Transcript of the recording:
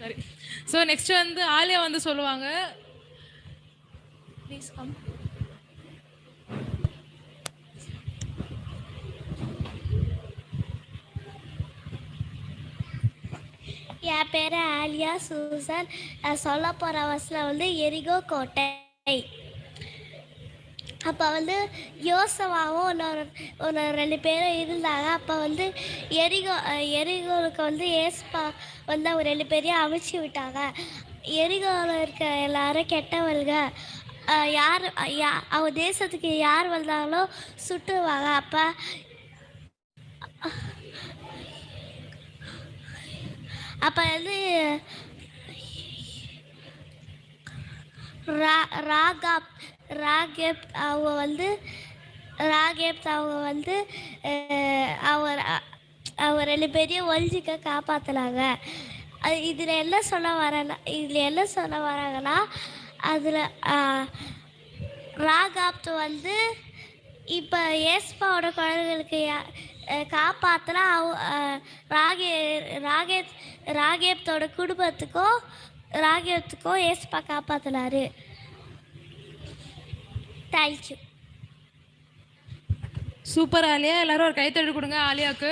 சரி so next வந்து ஆலியா வந்து சொல்லுவாங்க. ப்ளீஸ் கம் என் பேர் ஆலியா சூசன். நான் சொல்ல போகிற வசனம் வந்து எரிகோ கோட்டை. அப்போ வந்து யோசவாவும் இன்னொரு ஒரு ரெண்டு பேரும் இருந்தாங்க. அப்போ வந்து எரிகோ எரிகோலுக்கு வந்து ஏஸ்பா வந்து அவங்க ரெண்டு பேரையும் அவிச்சு விட்டாங்க. எரிகோவில் இருக்க எல்லாரும் கெட்டவங்க யார் யா அவங்க தேசத்துக்கு யார் வந்தாங்களோ சுட்டுவாங்க. அப்போ அப்போ வந்து ராகாப் ராகேப் அவங்க வந்து ராகேப் அவங்க வந்து அவர் அவர் ரெண்டு பேரையும் ஒழிஞ்சிக்க காப்பாற்றினாங்க அது இதில் என்ன சொல்ல வரேன்னா இதில் என்ன சொல்ல வராங்கன்னா அதில் ராகாப்து வந்து இப்போ ஏஸ்பாவோட குழந்தைகளுக்கு யா- அவ ராகே ராகே ராகேப்தோட குடும்பத்துக்கும் ராகேப்துக்கும் ஏஸ்பா காப்பாற்றினாரு தேங்க்யூ சூப்பர் ஆலியா எல்லாரும் ஒரு கைத்தடி கொடுங்க ஆலியாவுக்கு.